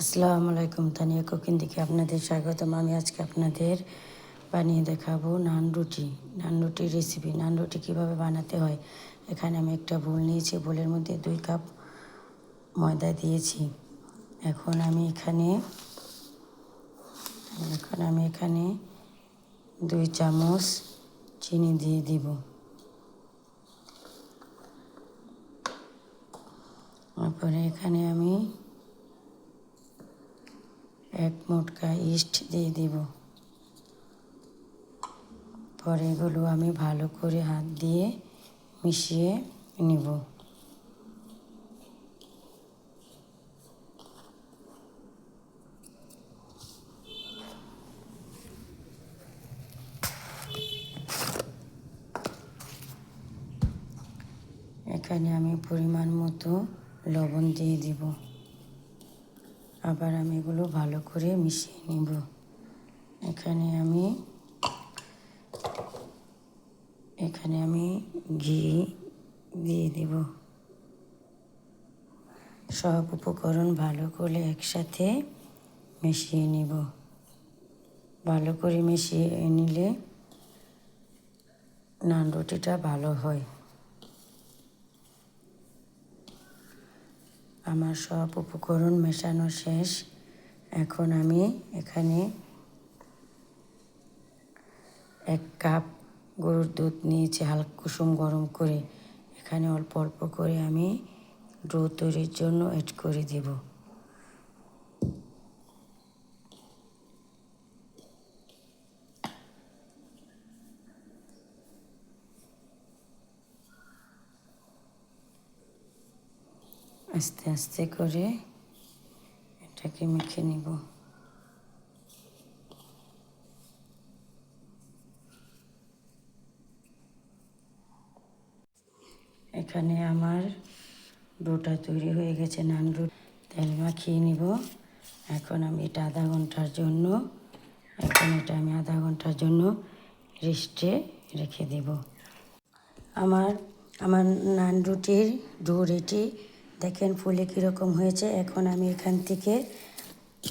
আসসালামু আলাইকুম, তানিয়া কুকিং দিকে আপনাদের স্বাগতম। আমি আজকে আপনাদের বানিয়ে দেখাবো নান রুটি, নান রুটির রেসিপি নান রুটি কীভাবে বানাতে হয়, এখানে আমি একটা বোল নিয়েছি। বোলের মধ্যে দুই কাপ ময়দা দিয়েছি। এখন আমি এখানে, এখন আমি এখানে দুই চামচ চিনি দিয়ে দিব। তারপরে এখানে আমি এক মোটকা ইস্ট দিয়ে দিব। পরে এগুলো আমি ভালো করে হাত দিয়ে মিশিয়ে নিব। এখানে আমি পরিমাণ মতো লবণ দিয়ে দিব। আবার আমি এগুলো ভালো করে মিশিয়ে নিব। এখানে আমি এখানে আমি ঘি দিয়ে দিব। সব উপকরণ ভালো করে একসাথে মিশিয়ে নিব। ভালো করে মিশিয়ে নিলে নান রুটিটা ভালো হয়। আমার সব উপকরণ মেশানো শেষ। এখন আমি এখানে এক কাপ গরুর দুধ নিয়েছি, হালকা কুসুম গরম করে। এখানে অল্প অল্প করে আমি ডো তৈরির জন্য এড করে দেব। আস্তে আস্তে করে এটাকে মেখে নিব। এখানে আমার ডোটা তৈরি হয়ে গেছে, নান রুট। তেল মাখিয়ে নিব। এখন আমি এটা আধা ঘণ্টার জন্য, এখন এটা আমি আধা ঘণ্টার জন্য রেস্টে রেখে দেব। আমার আমার নান রুটির ডো রেটি দেখেন ফুলে কীরকম হয়েছে, এখন আমি এখান থেকে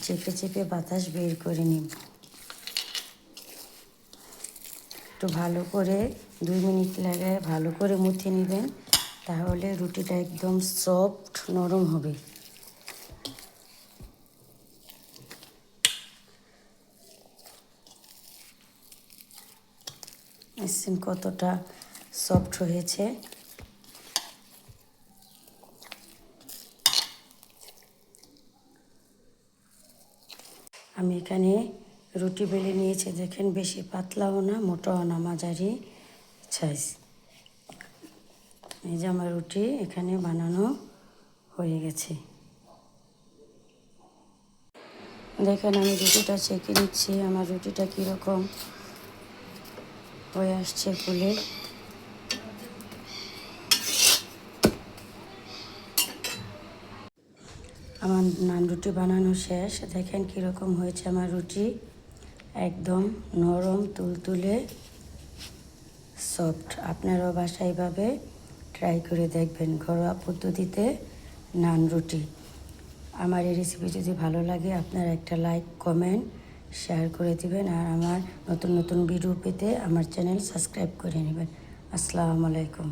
চেপে চেপে বাতাস বের করে নিব একটু ভালো করে দুই মিনিট লাগায় ভালো করে মুথে নেবেন, তাহলে রুটিটা একদম সফট নরম হবে। কতটা সফট হয়েছে। আমি এখানে রুটি বেলে নিয়েছি, দেখেন বেশি পাতলাও না, মোটাও না, মাঝারি সাইজ এই যে আমার রুটি এখানে বানানো হয়ে গেছে। দেখেন আমি রুটিটা চেকে নিচ্ছি, আমার রুটিটা কীরকম হয়ে আসছে ফুলে আমার নান রুটি বানানো শেষ। দেখেন কীরকম হয়েছে আমার রুটি। একদম নরম, তুলতুলে সফট আপনারাও বাসায় এইভাবে ট্রাই করে দেখবেন ঘরোয়া পদ্ধতিতে নান রুটি। আমার এই রেসিপি যদি ভালো লাগে, আপনারা একটা লাইক কমেন্ট শেয়ার করে দিবেন। আর আমার নতুন নতুন ভিডিও পেতে আমার চ্যানেল সাবস্ক্রাইব করে নেবেন। আসসালামু আলাইকুম।